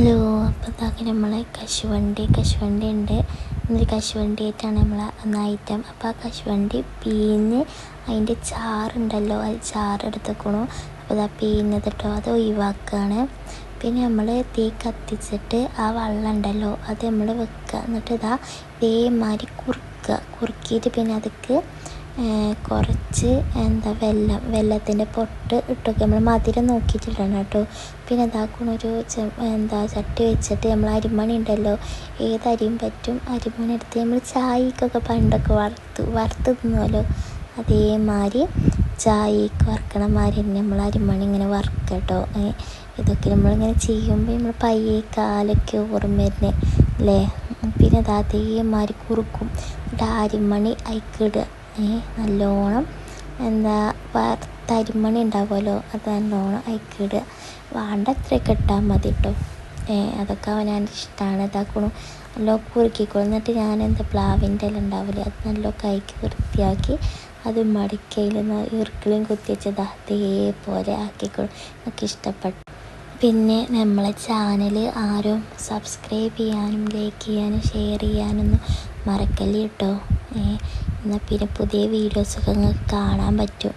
Hello അപ്പോൾ ഇതാക്കി നമ്മൾ കശുവണ്ടി കശുവണ്ടി ഉണ്ട്. ഇന്നൊരു കശുവണ്ടി ആയിട്ടാണ് നമ്മൾ അന്ന് ഐറ്റം. അപ്പോൾ ആ കശുവണ്ടി പീഞ്ഞ് അതിന്റെ ചാറുണ്ടല്ലോ അത് ചാറെടുത്തേക്കണു അപ്പോൾ ഇതാ ആ കേട്ടോ അത് ഒഴിവാക്കുകയാണ് പിന്നെ നമ്മൾ തീ കത്തിച്ചിട്ട് ആ വെള്ളം ഉണ്ടല്ലോ അത് നമ്മൾ വെക്കുക എന്നിട്ട് ഇതാ ഇതേമാതിരി കുറുക്കുക കുറുക്കിയിട്ട് പിന്നെ അതിക്ക് കുറച്ച് എന്താ വെല്ലം വെല്ലത്തിന്റെ പൊട്ട് ഇട്ടൊക്കെ നമ്മൾ മധുരം നോക്കിയിട്ടിടണം കേട്ടോ. പിന്നെ ഇതാക്കണൊരു എന്താ ചട്ടി വെച്ചിട്ട് നമ്മൾ അരിമണി ഉണ്ടല്ലോ ഏത് അരിയും പറ്റും? അരിമണി എടുത്ത് നമ്മൾ ചായക്കൊക്കെ പണ്ടൊക്കെ വറുത്ത് വറുത്ത് തിന്നുമല്ലോ അതേമാതിരി ചായക്ക് വറുക്കണ മാതിരി തന്നെ നമ്മൾ അരിമണി ഇങ്ങനെ വറുക്കുക കേട്ടോ. ഇതൊക്കെ നമ്മളിങ്ങനെ ചെയ്യുമ്പോൾ നമ്മൾ പയ്യെ കാലൊക്കെ ഓർമ്മ വരുന്നത് അല്ലേ? പിന്നെ അത് അതേമാതിരി കുറുക്കും. എന്നിട്ട് അരിമണി അയക്കിടുക നല്ലോണം എന്താ തരിമണി ഉണ്ടാവുമല്ലോ അത് നല്ലോണം അയക്കിടുക വേണ്ട അത്രയൊക്കെ ഇട്ടാൽ മതി കേട്ടോ അതൊക്കെ അവനാൻ ഇഷ്ടമാണ് ഇതാക്കണം നല്ല കുറുക്കിക്കോളും. എന്നിട്ട് ഞാൻ എന്താ പ്ലാവിന്റെ എല്ലാം ഉണ്ടാവില്ലേ അത് നല്ല കൈക്ക് വൃത്തിയാക്കി അത് മടിക്കയിൽ ഇറുക്കിലും കുത്തിവെച്ചത് അതേപോലെ ആക്കിക്കോളും. എനിക്ക് ഇഷ്ടപ്പെട്ടു. പിന്നെ നമ്മളെ ചാനൽ ആരും സബ്സ്ക്രൈബ് ചെയ്യാനും ലൈക്ക് ചെയ്യാനും ഷെയർ ചെയ്യാനൊന്നും മറക്കല്ലേ കേട്ടോ എന്നാൽ പിന്നെ പുതിയ വീഡിയോസൊക്കെ നിങ്ങൾക്ക് കാണാൻ പറ്റും.